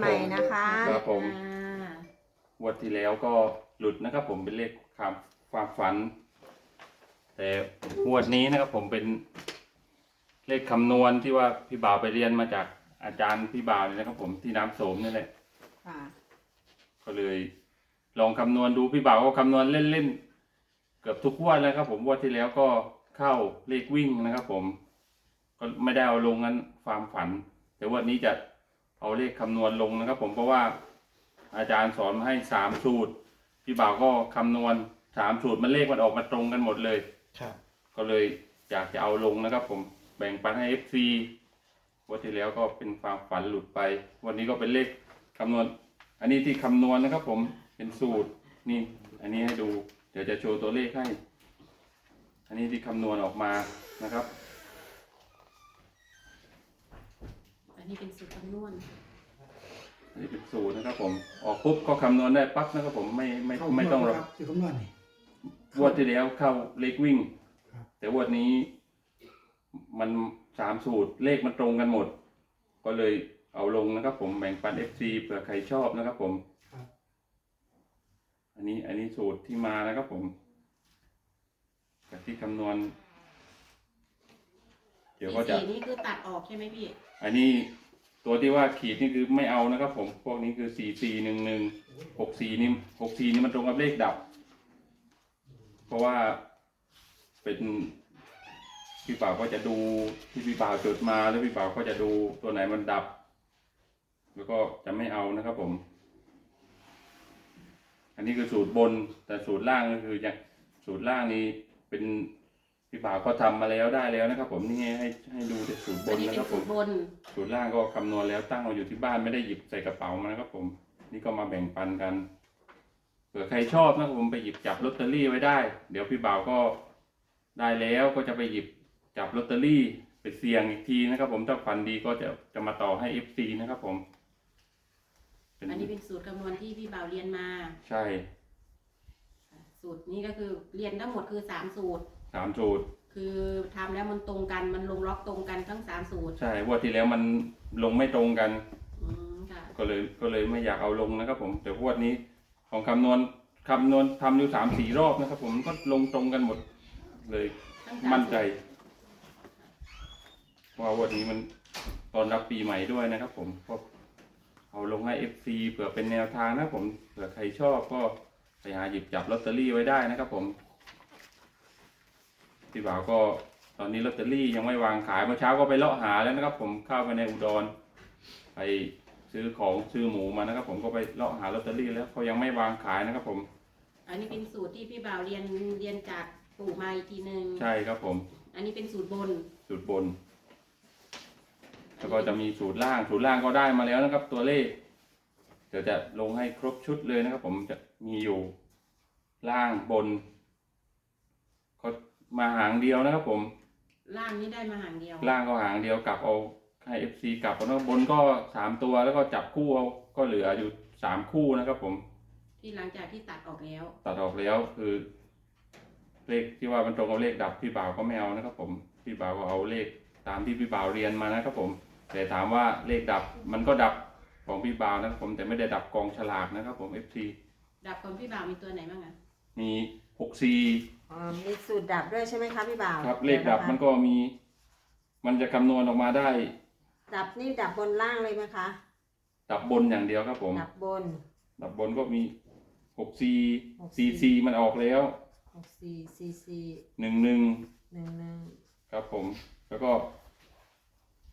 ใหม่นะคะครับผม อ่างวดที่แล้วก็หลุดนะครับผมเป็นเลขความความฝัน แต่งวดนี้นะครับผมเป็นเลขคำนวณที่ว่าพี่บ่าวไปเรียนมาจากอาจารย์พี่บ่าวเนี่ยนะครับ ผมที่น้ำโสมนี่แหละ ค่ะ ก็เลย ลองคำนวณดูพี่บ่าวก็คำนวณเล่นๆเกือบทุกงวันเลยครับ ผมงวดที่แล้วก็เข้าเลขวิ่งนะครับ ผม ก็ไม่ได้เอาลงนั้นความฝัน แต่วันนี้จะ เอาเลขคำนวณลงนะครับ ผมเพราะว่าอาจารย์สอนมาให้สามสูตร พี่บ่าวก็คำนวณสามสูตรมันเลขมันออกมาตรงกันหมดเลย ครับ ก็เลยอยากจะเอาลงนะครับ ผมแบ่งปันให้ FC วันที่แล้วก็เป็นความฝันหลุดไป วันนี้ก็เป็นเลขคำนวณ อันนี้ที่คำนวณนะครับ ผมเป็นสูตรนี่ อันนี้ให้ดู เดี๋ยวจะโชว์ตัวเลขให้ อันนี้ที่คำนวณออกมานะครับ อันนี้เป็นสูตรคำนวณอันนี้เป็นสูตรนะครับผม ออกปุ๊บก็คำนวณได้ปั๊บนะครับผมไม่ไม่ไม่ต้องรอครับคือคำนวณนี่ งวดที่แล้วเข้าเลขวิ่ง ครับ แต่งวดนี้ มันสามสูตรเลขมันตรงกันหมด ก็เลยเอาลงนะครับผมแบ่งปัน FC เผื่อใครชอบนะครับผม ครับอันนี้อันนี้สูตรที่มานะครับผมกับที่คำนวณเดี๋ยวก็จะ สีนี่คือตัดออกใช่ไหมพี่ อันนี้ตัวที่ว่าขีดนี่คือไม่เอานะครับ ผม พวกนี้คือสี่สี่หนึ่งหนึ่งหกสี่นี่หกสี่นี่มันตรงกับเลขดับ เพราะว่าเป็นพี่บ่าวก็จะดูที่พี่บ่าวจดมาแล้วพี่บ่าวก็จะดูตัวไหนมันดับ แล้วก็จะไม่เอานะครับผม อันนี้คือสูตรบนแต่สูตรล่างก็คืออย่างสูตรล่างนี้เป็น พี่บ่าวก็ทำมาแล้วได้แล้วนะครับ ผมนี่ให้ให้ดูแต่สูตรบอันนนี้นะเป็คนรับผสูมตรบนสูตรล่างก็คำนวณแล้วตั้งเอาอยู่ที่บ้านไม่ได้หยิบใส่กระเป๋ามานะครับ ผม นี่ก็มาแบ่งปันกันเผื่อใครชอบนะครับผมไปหยิบจับลอตเตอรี่ไว้ได้ เดี๋ยวพี่บ่าวก็ได้แล้วก็จะไปหยิบจับลอตเตอรี่ไปเสี่ยงอีกทีนะครับ ผมถ้าฝันดีก็จะจะมาต่อให้ FC นะครับ ผมเป็นอันนี้เป็นสูตรคำนวณที่พี่บ่าวเรียนมา ใช่ สูตรนี้ก็คือเรียนทั้งหมดคือสามสูตร สามสูตร คือทำแล้วมันตรงกันมันลงล็อกตรงกันทั้งสามสูตรใช่งว่าที่แล้วมันลงไม่ตรงกัน อืมค่ะก็เลยก็เลยไม่อยากเอาลงนะครับ ผม แต่งวดนี้ของคำนวณคำนวณทำอยู่สามสี่รอบนะครับ ผมก็ลงตรงกันหมดเลยทั้งสามมั่นใจ สูตรว่าวันนี้มันตอนรับปีใหม่ด้วยนะครับ ผมก็เอาลงให้ FC เผื่อเป็นแนวทางนะครับผมเผื่อใครชอบก็ไปหาหยิบจับลอตเตอรี่ไว้ได้นะครับ ผม พี่บ่าวก็ตอนนี้ลอตเตอรี่ยังไม่วางขายเมื่อเช้าก็ไปเลาะหาแล้วนะครับ ผมเข้าไปในอุดร ไปซื้อของซื้อหมูมานะครับ ผมก็ไปเลาะหาลอตเตอรี่แล้วเขายังไม่วางขายนะครับ ผมอันนี้เป็นสูตรที่พี่บ่าวเรียนเรียนจากปู่มาอีกทีหนึ่งใช่ครับผม อันนี้เป็นสูตรบนสูตรบน แล้วก็จะมีสูตรล่างสูตรล่างก็ได้มาแล้วนะครับ ตัวเลขเดี๋ยวจะลงให้ครบชุดเลยนะครับ ผมจะมีอยู่ล่างบนก็ มาหางเดียวนะครับผม ล่างนี่ได้มาหางเดียว ล่างก็หางเดียวกลับเอาให้เอฟซีกลับเอาแล้วบนก็สามตัวแล้วก็จับคู่เอาก็เหลืออยู่สามคู่นะครับผม ที่หลังจากที่ตัดออกแล้ว ตัดออกแล้วคือ เลขที่ว่ามันตรงกับเลขดับพี่บ่าวก็ไม่เอานะครับผม พี่บ่าวก็เอาเลขตามที่พี่บ่าวเรียนมานะครับผม แต่ถามว่าเลขดับมันก็ดับของพี่บ่าวนะครับผมแต่ไม่ได้ดับกองฉลากนะครับผม FC ดับของพี่บ่าวมีตัวไหนบ้างอะ มีหกสี่อ๋อมีสูตรดับด้วยใช่ไหมคะพี่บ่าวครับเลขดับมันก็มี มันจะคำนวณออกมาได้ ดับนี่ดับบนล่างเลยไหมคะ ดับบนอย่างเดียวครับผม ดับบน ดับบนก็มีหกสี่หกสี่สี่สี่มันออกแล้วหกสี่สี่สี่หนึ่งหนึ่งหนึ่งหนึ่งครับผม แล้วก็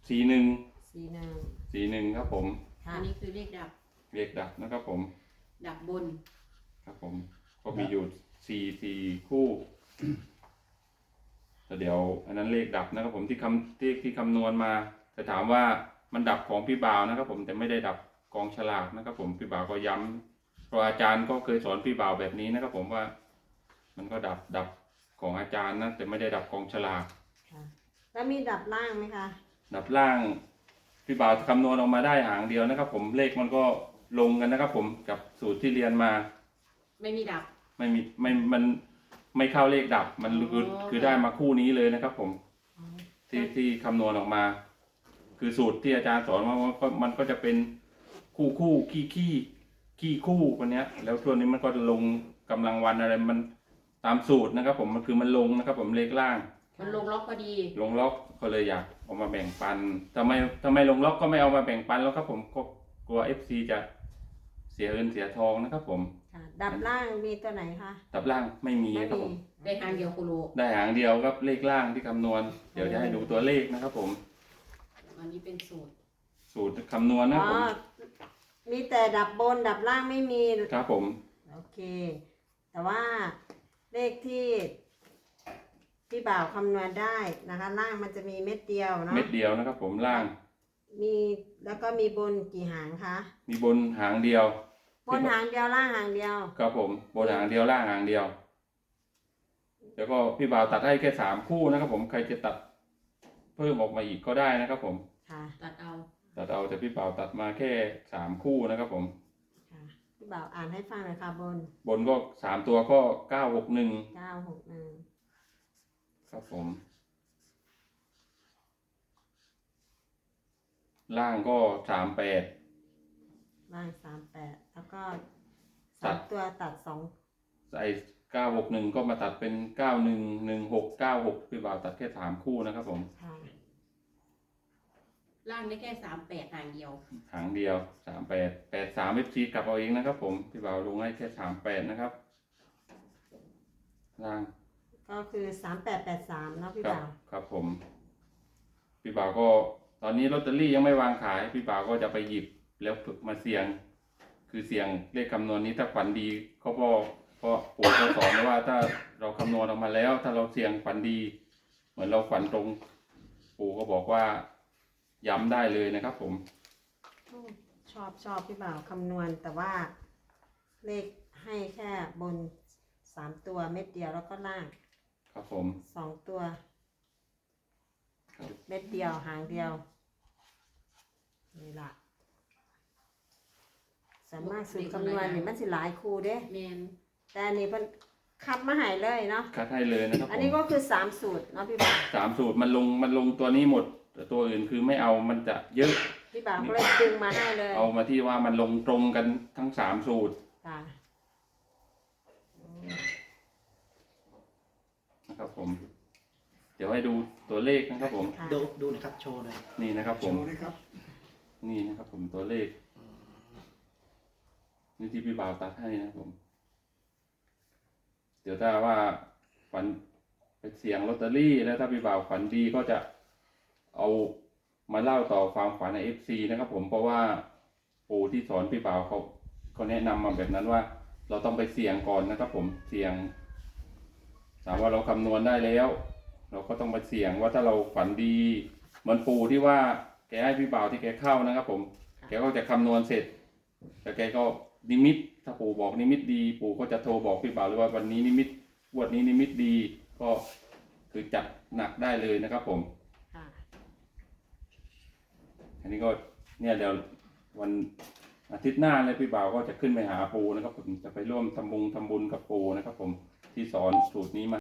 สี่หนึ่งสี่หนึ่งสี่หนึ่งครับผมค่ะอันนี้คือเลขดับ เลขดับนะครับผม ดับบน ครับผม ก็มีอยู่สี่สี่คู่แต่เดี๋ยวอันนั้นเลขดับนะครับ ผมที่คำที่ที่คำนวณมาแต่ถามว่ามันดับของพี่บ่าวนะครับ ผมแต่ไม่ได้ดับกองฉลากนะครับ ผมพี่บ่าวก็ย้ำเพราะอาจารย์ก็เคยสอนพี่บ่าวแบบนี้นะครับ ผมว่า มันก็ดับดับของอาจารย์นะแต่ไม่ได้ดับกองฉลากค่ะแล้วมีดับล่างไหมคะ ดับล่างพี่บ่าวคำนวณออกมาได้หางเดียวนะครับ ผมเลขมันก็ลงกันนะครับ ผมกับสูตรที่เรียนมา ไม่มีดับ ไม่มีไม่มันไม่เข้าเลขดับ มันคืออ๋อ คือได้มาคู่นี้เลยนะครับ ผมอ๋อที่ที่คำนวณออกมา คือสูตรที่อาจารย์สอนว่ามันก็มันก็จะเป็นคู่คู่ขี้ขี้ขี้คู่วันเนี้ย แล้วตัวนี้มันก็ลงกำลังวันอะไรมันตามสูตรนะครับ ผมมันคือมันลงนะครับ ผมเลขล่าง มันลงล็อกพอดีลงล็อกก็เลยอยากเอามาแบ่งปันทำไมทำไมลงล็อกก็ไม่เอามาแบ่งปันแล้วครับผมก็กลัวเอฟซีจะเสียเงินเสียทองนะครับ ผม ค่ะดับล่างมีตัวไหนคะดับล่างไม่มีไม่ครับมีผมได้ทางเดียวโคโลได้หางเดียวครับเลขล่างที่คำนวณ เดี๋ยวจะให้ดูตัวเลขนะครับผม อันนี้เป็นสูตรสูตรคำนวณนะอ๋ครับอผม มีแต่ดับบนดับล่างไม่มี ครับผม โอเค แต่ว่าเลขที่พี่บ่าวคำนวณได้นะคะ ล่างมันจะมีเม็ดเดียวเนาะเม็ดเดียวนะครับผมล่าง มีแล้วก็มีบนกี่หางคะ มีบนหางเดียว บนหางเดียวล่างหางเดียว ครับผมบนหางเดียวล่างหางเดียว แล้วก็พี่บ่าวตัดให้แค่สามคู่นะครับผมใครจะตัดเพิ่มออกมาอีกก็ได้นะครับผมค่ะตัดเอาตัดเอาแต่พี่บ่าวตัดมาแค่สามคู่นะครับผมค่ะพี่บ่าวอ่านให้ฟังหน่อยค่ะบน บนก็สามตัวก็เก้าหกหนึ่งเก้าหกหนึ่งครับผม ล่างก็สามแปด ล่างสามแปดแล้วก็ตัสาดมตัวตัดสองใส่เก้าหกหนึ่งก็มาตัดเป็นเก้าหนึ่งหนึ่งหกเก้าหกพี่บ่าวตัดแค่สามคู่นะครับผมค่ะล่างได้แค่สามแปดทางเดียวหางเดียวสามแปดแปดสามเอฟซีกลับเอาเองนะครับผมพี่บ่าวลงให้แค่สามแปดนะครับล่างก็คือสามแปดแปดสามเนาะพี่ครับบ่าวครับผม พี่บ่าวก็ ตอนนี้ลอตเตอรี่ยังไม่วางขาย พี่บ่าวก็จะไปหยิบ แล้วฝึกมาเสี่ยง คือเสี่ยงเลขคำนวณนี้ถ้าฝันดีเขาก็เพราะปู่เขาสอนไว้ว่าถ้าเราคำนวณออกมาแล้ว ถ้าเราเสี่ยงฝันดี เหมือนเราฝันตรง ปู่ก็บอกว่า ย้ำได้เลยนะครับ ผม ชอบชอบพี่บ่าวคำนวณแต่ว่าเลขให้แค่บนสามตัวเม็ดเดียวแล้วก็ล่างครับผม สองตัวครับ เม็ดเดียวหางเดียวนี่ละ สามารถสูตรคำนวณนี่มันสิหลายคูเด้ แมนแต่อันนี้เพิ่นคัดมาใหายเลยเนาะ คัดให้เลยนะครับอันผนี้มก็คือสามสูตรเนาะพี่บ่าวสามสูตรมันลงมันลงตัวนี้หมดแต่ตัวอื่นคือไม่เอามันจะเยอะ พี่บ่าวก็เลยดึงมาให้เลยเอามาที่ว่ามันลงตรงกันทั้งสามสูตรค่ะนะครับ ผม เดี๋ยวให้ดูตัวเลขนะครับผม ค่ะดูดูนะครับโชว์หน่อย นี่นะครับโชผมว์เลยครับ นี่นะครับผมตัวเลข นี่ที่พี่บ่าวตัดให้นะผม เดี๋ยวถ้าว่าฝันไปเสี่ยงลอตเตอรี่แล้วถ้าพี่บ่าวฝันดีก็จะเอามาเล่าต่อความฝันในเอฟซีนะครับผมเพราะว่าปู่ที่สอนพี่บ่าวเขาเขาแนะนำมาแบบนั้นว่า เราต้องไปเสี่ยงก่อนนะครับผมเสี่ยงถามว่าเราคำนวณได้แล้ว เราก็ต้องไปเสี่ยงว่าถ้าเราฝันดีเหมือนปู่ที่ว่าแกให้พี่บ่าวที่แกเข้านะครับผม แกก็จะคำนวณเสร็จแต่แกก็ นิมิต ถ้าปู่บอกนิมิตดี ปู่ก็จะโทรบอกพี่บ่าวเลยว่าวันนี้นิมิตงวดนี้นิมิตดี ก็คือจัดหนักได้เลยนะครับ ผม ค่ะ อันนี้ก็เนี่ยเดี๋ยววันอาทิตย์หน้าเลยพี่บ่าวก็จะขึ้นไปหาปูนะครับ ผมจะไปร่วมทำบุญทำบุญกับปูนะครับ ผมที่สอนสูตรนี้มา